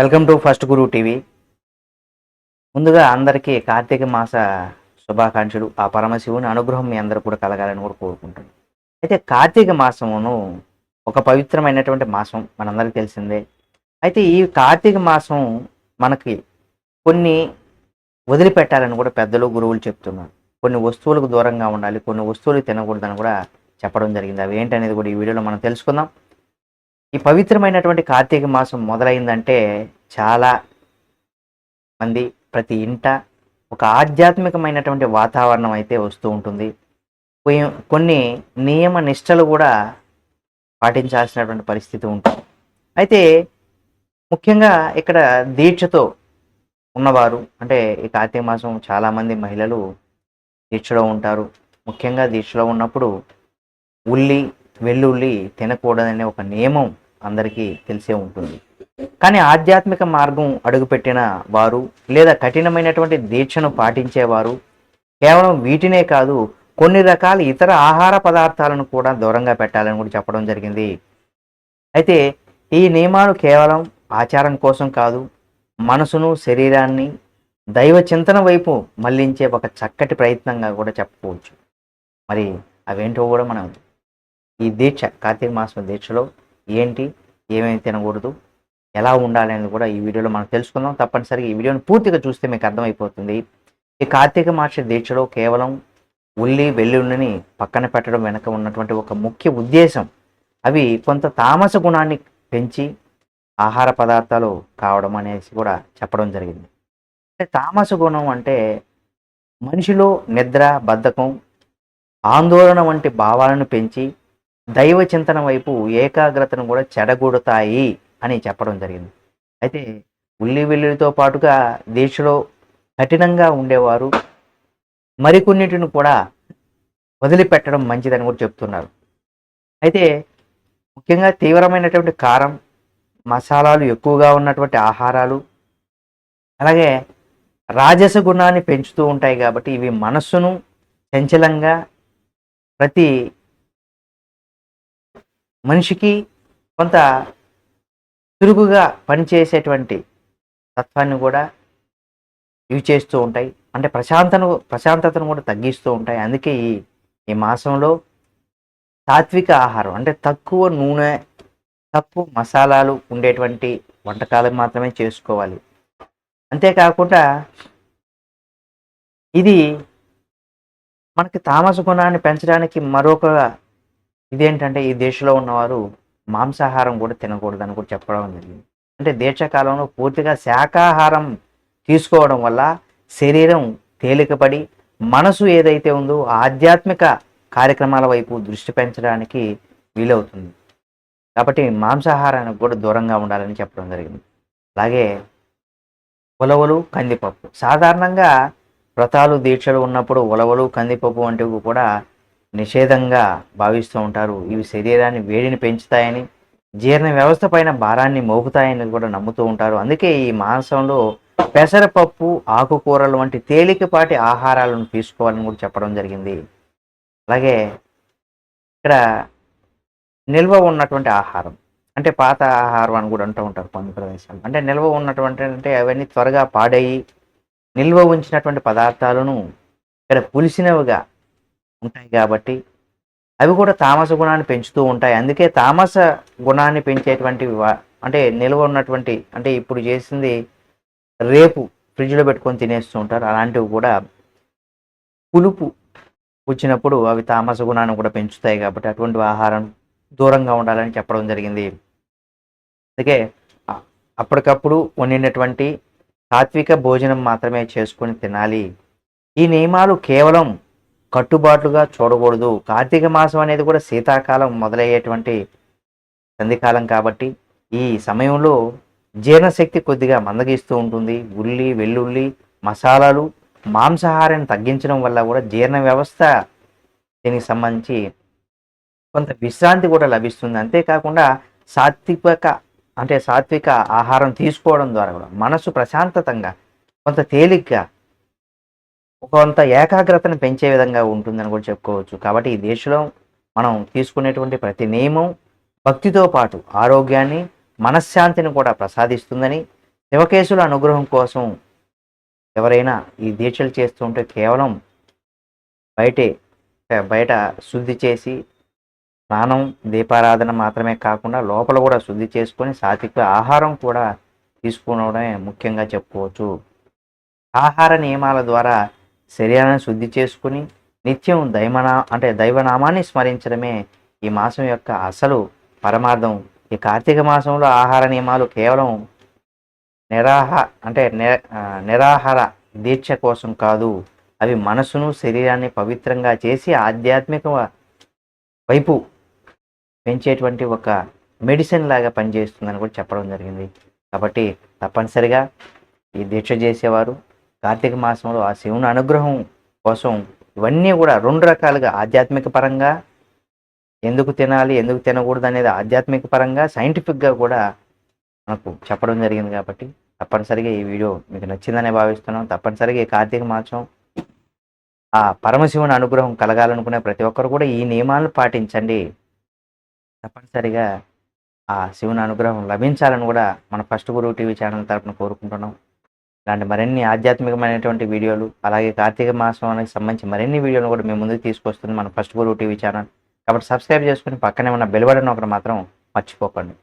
Welcome to first Guru TV. ముందుగా అందరికీ కార్తీక మాస శుభాకాంక్షలు. ఆ పరమశివుని అనుగ్రహం మీ అందరూ కూడా కలగాలని కూడా కోరుకుంటున్నాను అయితే కార్తీక మాసమును ఒక పవిత్రమైనటువంటి మాసం మనందరికీ తెలిసిందే. అయితే ఈ కార్తీక మాసం మనకి కొన్ని వదిలిపెట్టాలని కూడా పెద్దలు గురువులు చెప్తున్నారు. కొన్ని వస్తువులకు దూరంగా ఉండాలి కొన్ని వస్తువులు తినకూడదని కూడా చెప్పడం జరిగింది. అవి ఏంటనేది కూడా ఈ వీడియోలో మనం తెలుసుకుందాం. ఈ పవిత్రమైనటువంటి కార్తీక మాసం మొదలైందంటే చాలా మంది ప్రతి ఇంట ఒక ఆధ్యాత్మికమైనటువంటి వాతావరణం అయితే వస్తూ ఉంటుంది. కొన్ని నియమ నిష్టలు కూడా పాటించాల్సినటువంటి పరిస్థితి ఉంటుంది. అయితే ముఖ్యంగా ఇక్కడ దీక్షతో ఉన్నవారు అంటే ఈ కార్తీక మాసం చాలామంది మహిళలు దీక్షలో ఉంటారు. ముఖ్యంగా దీక్షలో ఉన్నప్పుడు ఉల్లి వెల్లుల్లి తినకూడదనే ఒక నియమం అందరికీ తెలిసే ఉంటుంది. కానీ ఆధ్యాత్మిక మార్గం అడుగుపెట్టిన వారు లేదా కఠినమైనటువంటి దీక్షను పాటించేవారు కేవలం వీటినే కాదు కొన్ని రకాల ఇతర ఆహార పదార్థాలను కూడా దూరంగా పెట్టాలని కూడా చెప్పడం జరిగింది. అయితే ఈ నియమాలు కేవలం ఆచారం కోసం కాదు మనసును శరీరాన్ని దైవ చింతన వైపు మళ్ళించే ఒక చక్కటి ప్రయత్నంగా కూడా చెప్పుకోవచ్చు. మరి అవేంటో కూడా మనం ఈ దీక్ష కార్తీక మాసం దీక్షలో ఏంటి ఏమేమి తినకూడదు ఎలా ఉండాలి అనేది కూడా ఈ వీడియోలో మనం తెలుసుకుందాం. తప్పనిసరిగా ఈ వీడియోని పూర్తిగా చూస్తే మీకు అర్థమైపోతుంది. ఈ కార్తీక మాస దీక్షలో కేవలం ఉల్లి వెల్లుల్లిని పక్కన పెట్టడం వెనక ఉన్నటువంటి ఒక ముఖ్య ఉద్దేశం అవి కొంత తామస గుణాన్ని పెంచి ఆహార పదార్థాలు కావడం అనేసి కూడా చెప్పడం జరిగింది. అంటే తామస గుణం అంటే మనిషిలో నిద్ర బద్ధకం ఆందోళన వంటి భావాలను పెంచి దైవ చింతన వైపు ఏకాగ్రతను కూడా చెడగొడతాయి అని చెప్పడం జరిగింది. అయితే ఉల్లి వెల్లుల్లితో పాటుగా దీక్షలో కఠినంగా ఉండేవారు మరికొన్నిటిని కూడా వదిలిపెట్టడం మంచిదని కూడా చెప్తున్నారు. అయితే ముఖ్యంగా తీవ్రమైనటువంటి కారం మసాలాలు ఎక్కువగా ఉన్నటువంటి ఆహారాలు అలాగే రాజస గుణాన్ని పెంచుతూ ఉంటాయి కాబట్టి ఇవి మనస్సును చంచలంగా ప్రతి మనిషికి కొంత చురుకుగా పనిచేసేటువంటి తత్వాన్ని కూడా ఇవి చేస్తూ ఉంటాయి. అంటే ప్రశాంతను ప్రశాంతతను కూడా తగ్గిస్తూ ఉంటాయి. అందుకే ఈ ఈ మాసంలో సాత్విక ఆహారం అంటే తక్కువ నూనె తక్కువ మసాలాలు ఉండేటువంటి వంటకాలు మాత్రమే చేసుకోవాలి. అంతేకాకుండా ఇది మనకి తామస గుణాన్ని పెంచడానికి మరొక ఇదేంటంటే ఈ దేశంలో ఉన్నవారు మాంసాహారం కూడా తినకూడదని కూడా చెప్పడం జరిగింది. అంటే దీక్షాకాలంలో పూర్తిగా శాకాహారం తీసుకోవడం వల్ల శరీరం తేలికపడి మనసు ఏదైతే ఉందో ఆధ్యాత్మిక కార్యక్రమాల వైపు దృష్టి పెంచడానికి వీలవుతుంది. కాబట్టి మాంసాహారానికి కూడా దూరంగా ఉండాలని చెప్పడం జరిగింది. అలాగే ఉలవలు కందిపప్పు. సాధారణంగా వ్రతాలు దీక్షలు ఉన్నప్పుడు ఉలవలు కందిపప్పు వంటివి కూడా నిషేధంగా భావిస్తూ ఉంటారు. ఇవి శరీరాన్ని వేడిని పెంచుతాయని జీర్ణ వ్యవస్థ పైన భారాన్ని మోపుతాయని కూడా నమ్ముతూ ఉంటారు. అందుకే ఈ మాంసంలో పెసరపప్పు ఆకుకూరలు వంటి తేలికపాటి ఆహారాలను తీసుకోవాలని కూడా చెప్పడం జరిగింది. అలాగే ఇక్కడ నిల్వ ఉన్నటువంటి ఆహారం అంటే పాత ఆహారం అని కూడా అంటూ ఉంటారు కొన్ని ప్రదేశాలు అంటే నిల్వ ఉన్నటువంటి అంటే అవన్నీ త్వరగా పాడయి నిల్వ ఉంచినటువంటి పదార్థాలను ఇక్కడ పులిసినవిగా ఉంటాయి కాబట్టి అవి కూడా తామస గుణాన్ని పెంచుతూ ఉంటాయి. అందుకే తామస గుణాన్ని పెంచేటువంటి అంటే నిల్వ ఉన్నటువంటి అంటే ఇప్పుడు చేసింది రేపు ఫ్రిడ్జ్లో పెట్టుకొని తినేస్తూ ఉంటారు. అలాంటివి కూడా పులుపు వచ్చినప్పుడు అవి తామస గుణాన్ని కూడా పెంచుతాయి కాబట్టి అటువంటి ఆహారం దూరంగా ఉండాలని చెప్పడం జరిగింది. అందుకే అప్పటికప్పుడు వండినటువంటి సాత్విక భోజనం మాత్రమే చేసుకొని తినాలి. ఈ నియమాలు కేవలం కట్టుబాట్లుగా చూడకూడదు. కార్తీక మాసం అనేది కూడా శీతాకాలం మొదలయ్యేటువంటి సంధికాలం కాబట్టి ఈ సమయంలో జీర్ణశక్తి కొద్దిగా మందగిస్తూ ఉంటుంది. ఉల్లి వెల్లుల్లి మసాలాలు మాంసాహారాన్ని తగ్గించడం వల్ల కూడా జీర్ణ వ్యవస్థ దీనికి సంబంధించి కొంత విశ్రాంతి కూడా లభిస్తుంది. అంతేకాకుండా సాత్విక అంటే సాత్విక ఆహారం తీసుకోవడం ద్వారా కూడా మనసు ప్రశాంతతంగా కొంత తేలిగ్గా కొంత ఏకాగ్రతను పెంచే విధంగా ఉంటుందని కూడా చెప్పుకోవచ్చు. కాబట్టి ఈ దేశంలో మనం తీసుకునేటువంటి ప్రతి నియమం భక్తితో పాటు ఆరోగ్యాన్ని మనశ్శాంతిని కూడా ప్రసాదిస్తుందని శివకేశుల అనుగ్రహం కోసం ఎవరైనా ఈ దీక్షలు చేస్తుంటే కేవలం బయటే బయట శుద్ధి చేసి స్నానం దీపారాధన మాత్రమే కాకుండా లోపల కూడా శుద్ధి చేసుకొని సాత్విక ఆహారం కూడా తీసుకోవడమే ముఖ్యంగా చెప్పుకోవచ్చు. ఆహార నియమాల ద్వారా శరీరాన్ని శుద్ధి చేసుకుని నిత్యం దైవనా అంటే దైవనామాన్ని స్మరించడమే ఈ మాసం యొక్క అసలు పరమార్థం. ఈ కార్తీక మాసంలో ఆహార నియమాలు కేవలం నిరాహ అంటే నిరాహార దీక్ష కోసం కాదు అవి మనసును శరీరాన్ని పవిత్రంగా చేసి ఆధ్యాత్మిక వైపు పెంచేటువంటి ఒక మెడిసిన్ లాగా పనిచేస్తుందని కూడా చెప్పడం జరిగింది. కాబట్టి తప్పనిసరిగా ఈ దీక్ష చేసేవారు కార్తీక మాసంలో ఆ శివుని అనుగ్రహం కోసం ఇవన్నీ కూడా రెండు రకాలుగా ఆధ్యాత్మిక పరంగా ఎందుకు తినాలి ఎందుకు తినకూడదు అనేది ఆధ్యాత్మిక పరంగా సైంటిఫిక్గా కూడా మనకు చెప్పడం జరిగింది కాబట్టి తప్పనిసరిగా ఈ వీడియో మీకు నచ్చిందనే భావిస్తున్నాం. తప్పనిసరిగా ఈ కార్తీక మాసం ఆ పరమశివుని అనుగ్రహం కలగాలనుకునే ప్రతి ఒక్కరు కూడా ఈ నియమాలను పాటించండి. తప్పనిసరిగా ఆ శివుని అనుగ్రహం లభించాలని కూడా మన ఫస్ట్ గురువు టీవీ ఛానల్ తరపున కోరుకుంటున్నాం. ఇలాంటి మరిన్ని ఆధ్యాత్మికమైనటువంటి వీడియోలు అలాగే కార్తీక మాసానికి సంబంధించి మరిన్ని వీడియోలు కూడా మేము ముందుకు తీసుకొస్తుంది మన ఫస్ట్ గురువు టీవీ ఛానల్. కాబట్టి సబ్స్క్రైబ్ చేసుకుని పక్కనే ఉన్న బెల్ బటన్ ఒకటి మాత్రం మర్చిపోకండి.